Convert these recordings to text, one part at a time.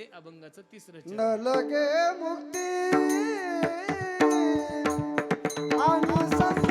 ते अभंगाचं तिसरं चरण. न लगे मुक्ती आणि संपदा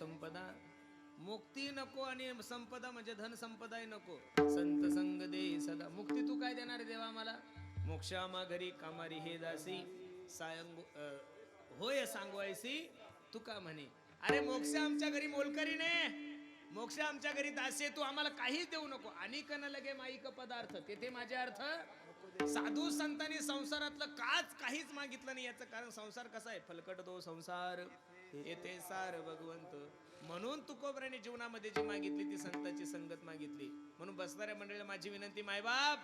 संपदा. मुक्ती नको आणि संपदा म्हणजे धन संपदाही नको. संत संग दे सदा. मुक्ती तू काय देणार देवा मला मोक्षामा घरी कामारी हे दासी. सायंग होय सांगवायसी तू का म्हणे? अरे मोक्ष आमच्या घरी मोलकरी ने. मोक्ष आमच्या घरी दासी तू आम्हाला काहीच देऊ नको. आणि कन लगे माईक पदार्थ. तेथे माझे अर्थ साधू संतांनी संसारातलं काच काहीच मागितलं नाही. याचं कारण संसार कसा आहे? फलकट दो संसार. येथे सार भगवंत. म्हणून तुकोबराने जीवनामध्ये जी मागितली ती संतांची संगत मागितली. म्हणून बसणाऱ्या मंडळीला माझी विनंती मायबाप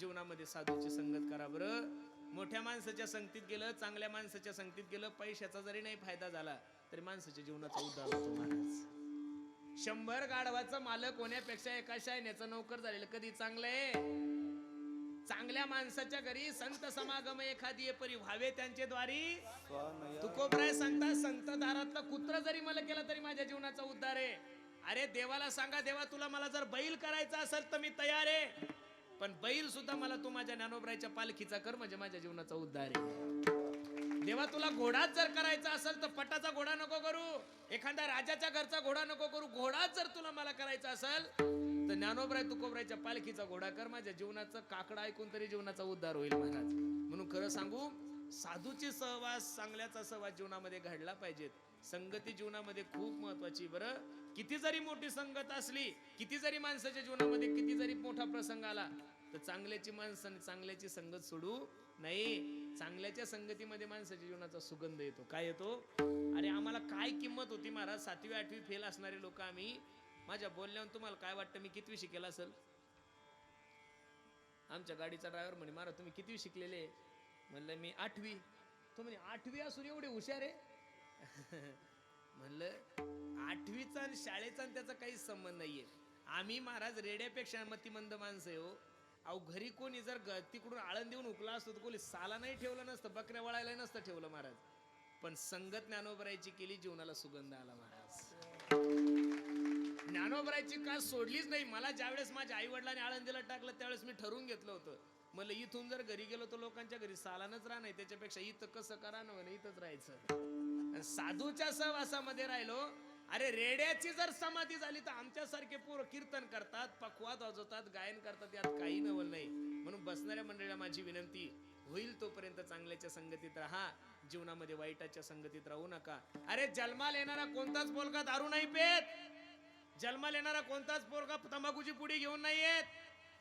जीवनामध्ये साधूची संगत करा बरं. मोठ्या माणसाच्या संगतीत गेलं चांगल्या माणसाच्या संगतीत गेलं पैशाचा जरी नाही फायदा झाला तरी माणसाच्या जीवनाचा उद्धार होतो महाराज. शंभर गाढवाचा मालक होण्यापेक्षा एका शायण्याचा नोकर झालेलं कधी चांगलं आहे? चांगल्या माणसाच्या घरी संत समागम एखादी परी व्हावे त्यांचे द्वारी तुकोबराय सांगता संत दारातला कुत्र जरी मला केला तरी माझ्या जीवनाचा उद्धार आहे. अरे देवाला सांगा देवा तुला मला जर बैल करायचा असेल तर मी तयार आहे. पण बैल सुद्धा मला तू माझ्या ज्ञानोबरायच्या पालखीचा कर म्हणजे माझ्या जीवनाचा उद्धार आहे. देवा तुला घोडाच जर करायचा असेल तर पटाचा घोडा नको करू. एखाद्या राजाच्या घरचा घोडा नको करू. घोडाच जर तुला मला करायचा असेल तर ज्ञानोबराय तुकोबरायच्या पालखीचा घोडा कर माझ्या जीवनाचं काकडा ऐकून तरी जीवनाचा उद्धार होईल महाराज. म्हणून खरं सांगू साधूची सहवास चांगल्याचा सहवास जीवनामध्ये घडला पाहिजेत संगती जीवनामध्ये खूप महत्वाची बरं. किती जरी मोठी संगत असली किती जरी माणसाच्या जीवनामध्ये किती जरी मोठा प्रसंग आला तर चांगल्याची माणसं चांगल्याची संगत सोडू नाही चांगल्याच्या संगतीमध्ये माणसाच्या जीवनाचा सुगंध येतो. काय येतो? अरे आम्हाला काय किंमत होती महाराज? सातवी आठवी फेल असणारे लोक आम्ही माझ्या बोलण्यावर तुम्हाला काय वाटतं? मी कितवी शिकेल असेल? आमच्या गाडीचा ड्रायव्हर म्हणे मारा तुम्ही कितवी शिकलेले? म्हणलं मी आठवी. तो म्हणे आठवी असून एवढे हुशार आहे? म्हणलं आठवीचा आणि शाळेचा आणि त्याचा काहीच संबंध नाहीये. आम्ही महाराज रेड्यापेक्षा मतिमंद माणसं आहे हो. अहो घरी कोणी जर ग- तिकडून आळंद देऊन उकला असतो तर कोणी साला नाही ठेवलं नसतं बकऱ्या वळायला नसतं ठेवलं महाराज. पण संगत ज्ञानोबरायची केली जीवनाला सुगंध आला महाराज. ज्ञानोबरायची का सोडलीच नाही. मला ज्यावेळेस माझ्या आई वडिलांनी आळंदीला टाकलं त्यावेळेस मी ठरवून घेतलं होतं. मला इथून जर घरी गेलो तर लोकांच्या घरी सालानच राहणार त्याच्यापेक्षा इथं कसं करा ना म्हणे इथंच राहायचं. साधूच्या सहवासामध्ये राहिलो. अरे रेड्याची जर समाधी झाली तर आमच्यासारखे पूर कीर्तन करतात पकवाद वाजवतात गायन करतात यात काही नवल नाही. म्हणून बसणाऱ्या मंडळीला माझी विनंती होईल तोपर्यंत चांगल्याच्या संगतीत राहा जीवनामध्ये वाईटाच्या संगतीत राहू नका. अरे जन्माला येणारा कोणताच बोलका दारू नाही पेत. जन्माला येणारा कोणताच पोरगा तंबाखूची पुडी घेऊन नाही येत.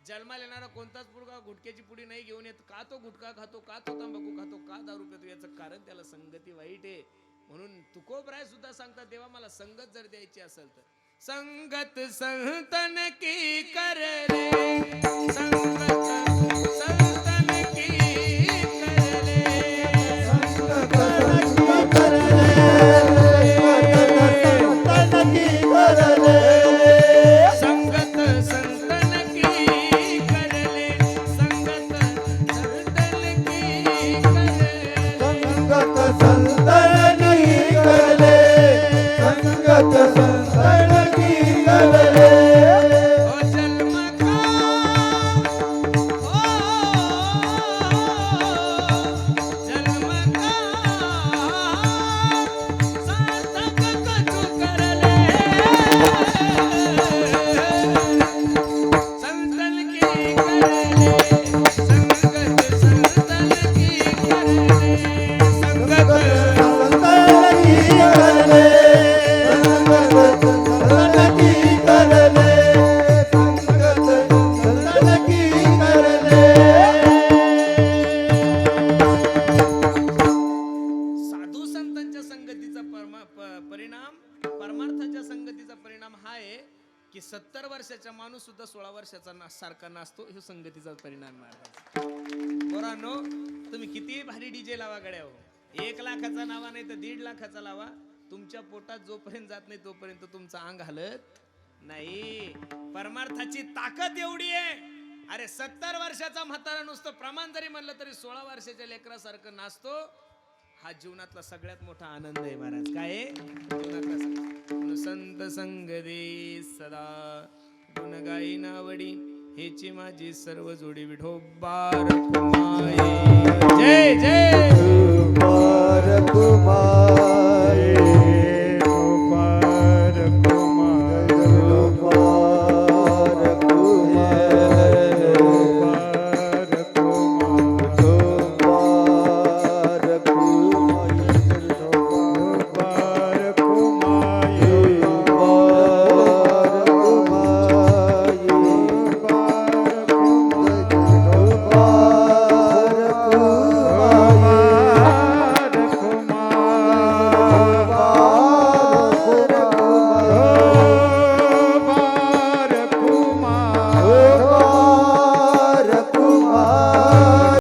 जन्माला येणारा कोणताच पोरगा गुटख्याची पुडी नाही घेऊन येत. का तो गुटखा खातो का तो तंबाखू खातो का दारू पितो याचं कारण त्याला संगती वाईट आहे. म्हणून तुकोबराय सुद्धा सांगतात देवा मला संगत जर द्यायची असेल तर. संगत संतन की कर रे? संगत वर्षाचा माणूस सुद्धा सोळा वर्षाचा ना- सारखा नाचतो. हे संगतीचा परिणाम पोरांनो तुम्ही किती भारी डीजे लावा गड्या हो. एक लाखाचा नावा नाही तर दीड लाखाचा लावा. तुमच्या पोटात जोपर्यंत जात नाही तोपर्यंत तुमचं अंग हलत नाही. परमार्थाची ताकद एवढी आहे. अरे सत्तर वर्षाचा म्हातारा नुसतं प्रमाण जरी म्हणलं तरी सोळा वर्षाच्या लेकरासारखं नाचतो. हा जीवनातला सगळ्यात मोठा आनंद आहे महाराज. काय संत संग दे सदा गुण गाई नावडी हेची माझी सर्व जोडी विठोबार जय जय.